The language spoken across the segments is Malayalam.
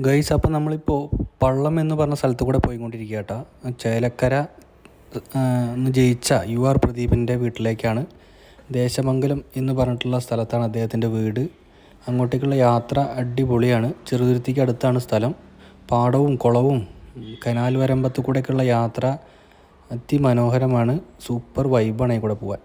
ഗൈസ് അപ്പോൾ നമ്മളിപ്പോൾ പള്ളം എന്ന് പറഞ്ഞ സ്ഥലത്ത് കൂടെ പോയിക്കൊണ്ടിരിക്കുക കേട്ടോ ചേലക്കര ഒന്ന് ജയിച്ച യു ആർ പ്രദീപിന്റെ വീട്ടിലേക്കാണ്. ദേശമംഗലം എന്ന് പറഞ്ഞിട്ടുള്ള സ്ഥലത്താണ് അദ്ദേഹത്തിന്റെ വീട്. അങ്ങോട്ടേക്കുള്ള യാത്ര അടിപൊളിയാണ്. ചെറുതുരുത്തിക്ക് അടുത്താണ് സ്ഥലം. പാടവും കുളവും കനാൽ വരമ്പത്ത് കൂടെയൊക്കെയുള്ള യാത്ര അതിമനോഹരമാണ്. സൂപ്പർ വൈബാണ് ഈ കൂടെ പോകാൻ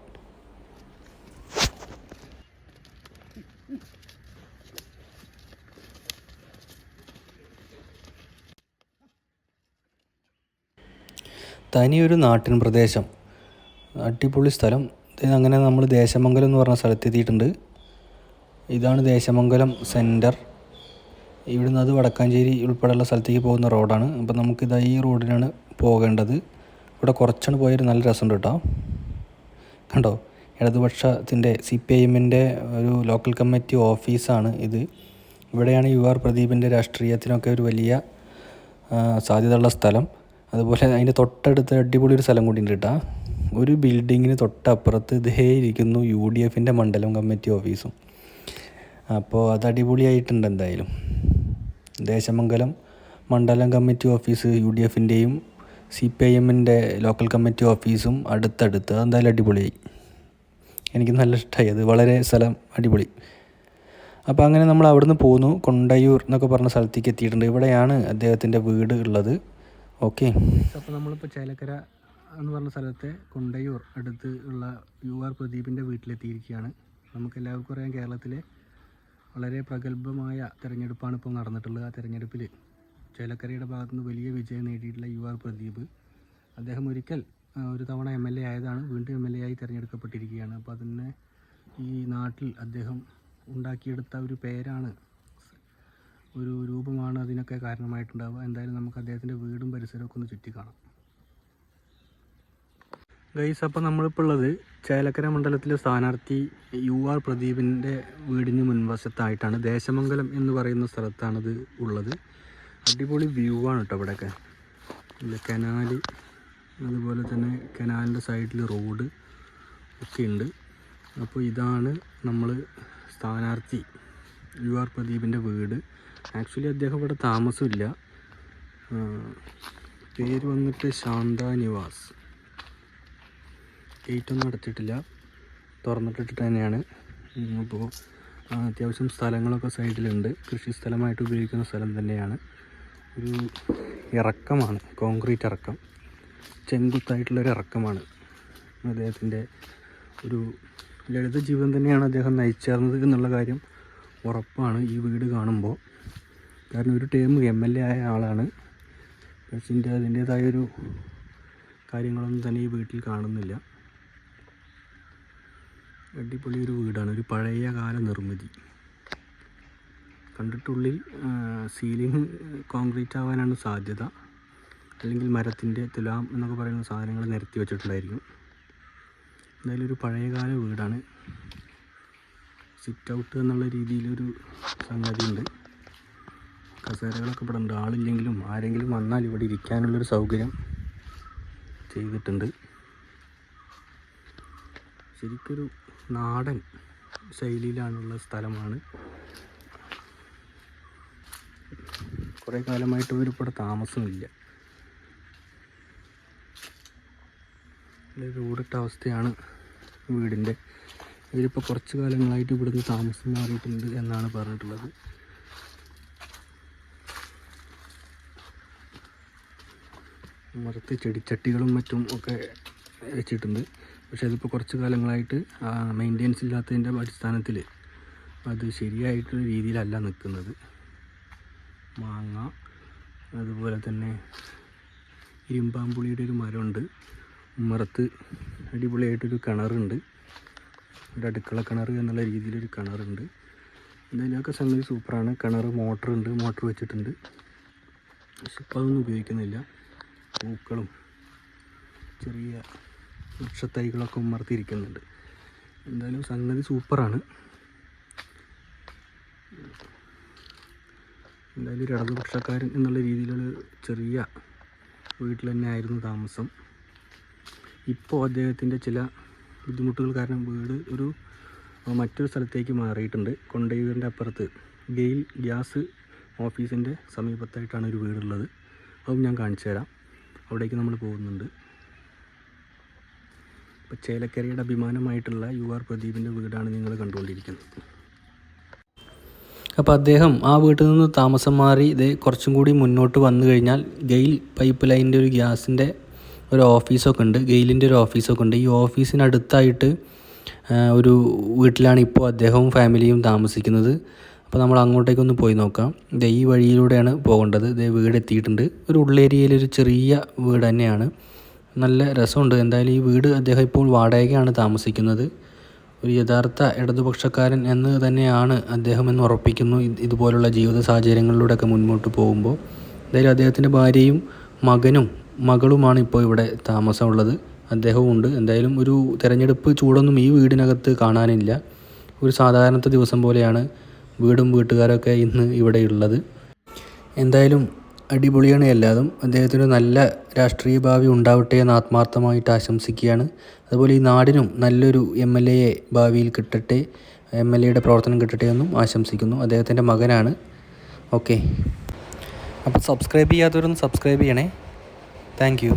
തനിയൊരു നാട്ടിൻ പ്രദേശം. അടിപൊളി സ്ഥലം. അങ്ങനെ നമ്മൾ ദേശമംഗലം എന്ന് പറഞ്ഞ സ്ഥലത്ത് എത്തിയിട്ടുണ്ട്. ഇതാണ് ദേശമംഗലം സെന്റർ ഇവിടുന്ന് അത് വടക്കാഞ്ചേരി ഉൾപ്പെടെയുള്ള സ്ഥലത്തേക്ക് പോകുന്ന റോഡാണ്. അപ്പോൾ നമുക്കിതാ ഈ റോഡിനാണ് പോകേണ്ടത്. ഇവിടെ കുറച്ചാണ് പോയൊരു നല്ല രസമുണ്ട് കേട്ടോ. കണ്ടോ? ഇടതുപക്ഷത്തിന്റെ സി പി ഐ എമ്മിന്റെ ഒരു ലോക്കൽ കമ്മിറ്റി ഓഫീസാണ് ഇത്. ഇവിടെയാണ് യു ആർ പ്രദീപിന്റെ രാഷ്ട്രീയത്തിനൊക്കെ ഒരു വലിയ സാധ്യതയുള്ള സ്ഥലം. അതുപോലെ അതിന്റെ തൊട്ടടുത്ത് അടിപൊളി ഒരു സ്ഥലം കൂടിയുണ്ട് കേട്ടോ. ഒരു ബിൽഡിങ്ങിന് തൊട്ടപ്പുറത്ത് ഇതേ ഇരിക്കുന്നു യു ഡി എഫിന്റെ മണ്ഡലം കമ്മിറ്റി ഓഫീസും. അപ്പോൾ അത് അടിപൊളിയായിട്ടുണ്ട് എന്തായാലും. ദേശമംഗലം മണ്ഡലം കമ്മിറ്റി ഓഫീസ് യു ഡി എഫിന്റെയും സി പി ഐ എമ്മിന്റെ ലോക്കൽ കമ്മിറ്റി ഓഫീസും അടുത്തടുത്ത്. അതെന്തായാലും അടിപൊളിയായി. എനിക്ക് നല്ല ഇഷ്ടമായി അത് വളരെ സ്ഥലം അടിപൊളി. അപ്പോൾ അങ്ങനെ നമ്മൾ അവിടുന്ന് പോന്നു. കൊണ്ടയൂർ എന്നൊക്കെ പറഞ്ഞ സ്ഥലത്തേക്ക് എത്തിയിട്ടുണ്ട്. ഇവിടെയാണ് അദ്ദേഹത്തിന്റെ വീട് ഉള്ളത്. ഓക്കെ. അപ്പോൾ നമ്മളിപ്പോൾ ചേലക്കര എന്ന് പറഞ്ഞ സ്ഥലത്തെ കൊണ്ടയൂർ അടുത്ത് ഉള്ള യു ആർ പ്രദീപിന്റെ വീട്ടിലെത്തിയിരിക്കുകയാണ്. നമുക്ക് എല്ലാവർക്കും അറിയാം കേരളത്തിലെ വളരെ പ്രഗത്ഭമായ തിരഞ്ഞെടുപ്പാണ് ഇപ്പോൾ നടന്നിട്ടുള്ളത്. ആ തിരഞ്ഞെടുപ്പിൽ ചേലക്കരയുടെ ഭാഗത്തുനിന്ന് വലിയ വിജയം നേടിയിട്ടുള്ള യു ആർ പ്രദീപ് അദ്ദേഹം ഒരിക്കൽ ഒരു തവണ എം എൽ എ ആയതാണ്. വീണ്ടും എം എൽ എ ആയി തിരഞ്ഞെടുക്കപ്പെട്ടിരിക്കുകയാണ്. അപ്പോൾ അതിന് ഈ നാട്ടിൽ അദ്ദേഹം ഉണ്ടാക്കിയെടുത്ത ഒരു പേരാണ് ഒരു രൂപമാണ് അതിനൊക്കെ കാരണമായിട്ടുണ്ടാവുക. എന്തായാലും നമുക്ക് അദ്ദേഹത്തിന്റെ വീടും പരിസരമൊക്കെ ഒന്ന് ചുറ്റി കാണാം. ഗൈസ് അപ്പോൾ നമ്മളിപ്പോൾ ഉള്ളത് ചേലക്കര മണ്ഡലത്തിലെ സ്ഥാനാർത്ഥി യു ആർ പ്രദീപിന്റെ വീടിന് മുൻവശത്തായിട്ടാണ്. ദേശമംഗലം എന്ന് പറയുന്ന സ്ഥലത്താണിത് ഉള്ളത്. അടിപൊളി വ്യൂ ആണ് കേട്ടോ ഇവിടെയൊക്കെ. ഇല്ല കനാല് അതുപോലെ തന്നെ കനാലിന്റെ സൈഡിൽ റോഡ് ഒക്കെ ഉണ്ട്. അപ്പോൾ ഇതാണ് നമ്മൾ സ്ഥാനാർത്ഥി യു ആർ പ്രദീപിന്റെ വീട്. ആക്ച്വലി അദ്ദേഹം ഇവിടെ താമസമില്ല. പേര് വന്നിട്ട് ശാന്ത നിവാസ്. ഗേറ്റ് ഒന്നും അടച്ചിട്ടില്ല. തുറന്നിട്ടിട്ട് തന്നെയാണ്. അപ്പോൾ അത്യാവശ്യം സ്ഥലങ്ങളൊക്കെ സൈഡിലുണ്ട്. കൃഷി സ്ഥലമായിട്ട് ഉപയോഗിക്കുന്ന സ്ഥലം തന്നെയാണ്. ഒരു ഇറക്കമാണ് കോൺക്രീറ്റ് ഇറക്കം. ചെങ്കുത്തായിട്ടുള്ളൊരു ഇറക്കമാണ്. അദ്ദേഹത്തിന്റെ ഒരു ലളിത ജീവിതം തന്നെയാണ് അദ്ദേഹം നയിച്ചേർന്നത് എന്നുള്ള കാര്യം ഉറപ്പാണ് ഈ വീട് കാണുമ്പോൾ കാരണം ഒരു ടേം എം എൽ എ ആയ ആളാണ്. പക്ഷേ അതിന്റേതായൊരു കാര്യങ്ങളൊന്നും തന്നെ ഈ വീട്ടിൽ കാണുന്നില്ല. അടിപൊളി ഒരു വീടാണ്. ഒരു പഴയ കാല നിർമ്മിതി. കണ്ടിട്ടുള്ളിൽ സീലിംഗ് കോൺക്രീറ്റ് ആവാനാണ് സാധ്യത. അല്ലെങ്കിൽ മരത്തിന്റെ തുലാം എന്നൊക്കെ പറയുന്ന സാധനങ്ങൾ നിരത്തി വെച്ചിട്ടുണ്ടായിരിക്കും. എന്തായാലും ഒരു പഴയകാല വീടാണ്. സിറ്റ് ഔട്ട് എന്നുള്ള രീതിയിലൊരു സംഗതി ഉണ്ട് കസേരകളൊക്കെ ഇവിടെ ഉണ്ട് ആളില്ലെങ്കിലും ആരെങ്കിലും വന്നാൽ ഇവിടെ ഇരിക്കാനുള്ളൊരു സൗകര്യം ചെയ്തിട്ടുണ്ട്. ശരിക്കൊരു നാടൻ ശൈലിയിലാണുള്ള സ്ഥലമാണ്. കുറേ കാലമായിട്ട് ഇവരിപ്പോൾ താമസമില്ല. റോഡിട്ട അവസ്ഥയാണ് വീടിന്റെ ഇവരിപ്പോൾ കുറച്ച് കാലങ്ങളായിട്ട് ഇവിടുന്ന് താമസം മാറിയിട്ടുണ്ട് എന്നാണ് പറഞ്ഞിട്ടുള്ളത്. മരത്ത് ചെടിച്ചട്ടികളും മറ്റും ഒക്കെ വെച്ചിട്ടുണ്ട്. പക്ഷേ അതിപ്പോൾ കുറച്ച് കാലങ്ങളായിട്ട് മെയിന്റെനൻസ് ഇല്ലാത്തതിന്റെ അടിസ്ഥാനത്തിൽ അത് ശരിയായിട്ടുള്ള രീതിയിലല്ല നിൽക്കുന്നത് മാങ്ങ അതുപോലെ തന്നെ ഇരുമ്പാമ്പുളിയുടെ ഒരു മരമുണ്ട്. മരത്ത് അടിപൊളിയായിട്ടൊരു കിണറുണ്ട്. ഒരു അടുക്കള കിണർ എന്നുള്ള രീതിയിലൊരു കിണറുണ്ട്. എന്തായാലും സംഗതി സൂപ്പറാണ്. കിണർ മോട്ടറുണ്ട് മോട്ടർ വെച്ചിട്ടുണ്ട്. പക്ഷെ ഇപ്പോൾ അതൊന്നും ഉപയോഗിക്കുന്നില്ല. പൂക്കളും ചെറിയ വൃക്ഷത്തൈകളൊക്കെ ഉമർത്തിയിരിക്കുന്നുണ്ട് എന്തായാലും സംഗതി സൂപ്പറാണ്. എന്തായാലും ഒരു ഇടതുപക്ഷക്കാരൻ എന്നുള്ള രീതിയിലുള്ള ചെറിയ വീട്ടിൽ തന്നെ ആയിരുന്നു താമസം. ഇപ്പോൾ അദ്ദേഹത്തിന്റെ ചില ബുദ്ധിമുട്ടുകൾ കാരണം വീട് ഒരു മറ്റൊരു സ്ഥലത്തേക്ക് മാറിയിട്ടുണ്ട്. കൊണ്ടയൂരിന്റെ അപ്പുറത്ത് ഗെയിൽ ഗ്യാസ് ഓഫീസിന്റെ സമീപത്തായിട്ടാണ് ഒരു വീടുള്ളത്. അതും ഞാൻ കാണിച്ചു തരാം. അവിടേക്ക് നമ്മൾ പോകുന്നുണ്ട്. ഇപ്പോൾ ചേലക്കരയുടെ അഭിമാനമായിട്ടുള്ള യു ആർ പ്രദീപിന്റെ വീടാണ് നിങ്ങൾ കണ്ടുകൊണ്ടിരിക്കുന്നത്. അപ്പോൾ അദ്ദേഹം ആ വീട്ടിൽ നിന്ന് താമസം മാറി ഇത് കുറച്ചും കൂടി മുന്നോട്ട് വന്നു കഴിഞ്ഞാൽ ഗെയിൽ പൈപ്പ് ലൈനിന്റെ ഒരു ഗ്യാസിന്റെ ഒരു ഓഫീസൊക്കെ ഉണ്ട്. ഗെയിലിന്റെ ഒരു ഓഫീസൊക്കെ ഉണ്ട്. ഈ ഓഫീസിനടുത്തായിട്ട് ഒരു വീട്ടിലാണ് ഇപ്പോൾ അദ്ദേഹവും ഫാമിലിയും താമസിക്കുന്നത്. അപ്പോൾ നമ്മൾ അങ്ങോട്ടേക്കൊന്ന് പോയി നോക്കാം. ദേ ഈ വഴിയിലൂടെയാണ് പോകേണ്ടത്. ദേ വീട് എത്തിയിട്ടുണ്ട്. ഒരു ഉള്ളേരിയയിൽ ഒരു ചെറിയ വീട് തന്നെയാണ്. നല്ല രസമുണ്ട്. എന്തായാലും ഈ വീട് അദ്ദേഹം ഇപ്പോൾ വാടകയ്ക്കാണ് താമസിക്കുന്നത്. ഒരു യഥാർത്ഥ ഇടതുപക്ഷക്കാരൻ എന്ന് തന്നെയാണ് അദ്ദേഹം എന്ന് ഉറപ്പിക്കുന്നു. ഇതുപോലുള്ള ജീവിത സാഹചര്യങ്ങളിലൂടെയൊക്കെ മുന്നോട്ട് പോകുമ്പോൾ. എന്തായാലും അദ്ദേഹത്തിന്റെ ഭാര്യയും മകനും മകളുമാണ് ഇപ്പോൾ ഇവിടെ താമസമുള്ളത്. അദ്ദേഹവും ഉണ്ട് എന്തായാലും ഒരു തിരഞ്ഞെടുപ്പ് ചൂടൊന്നും ഈ വീടിനകത്ത് കാണാനില്ല. ഒരു സാധാരണത്തെ ദിവസം പോലെയാണ് വീടും വീട്ടുകാരൊക്കെ ഇന്ന് ഇവിടെ ഉള്ളത് എന്തായാലും അടിപൊളിയാണ് എല്ലാതും. അദ്ദേഹത്തിന് നല്ല രാഷ്ട്രീയ ഭാവി ഉണ്ടാവട്ടെ എന്ന് ആത്മാർത്ഥമായിട്ട് ആശംസിക്കുകയാണ്. അതുപോലെ ഈ നാടിനും നല്ലൊരു എം എൽ എയെ ഭാവിയിൽ കിട്ടട്ടെ എം എൽ എയുടെ പ്രവർത്തനം കിട്ടട്ടെ എന്നും ആശംസിക്കുന്നു. അദ്ദേഹത്തിന്റെ മകനാണ്. ഓക്കെ. അപ്പോൾ സബ്സ്ക്രൈബ് ചെയ്യാത്തവരൊന്ന് സബ്സ്ക്രൈബ് ചെയ്യണേ. Thank you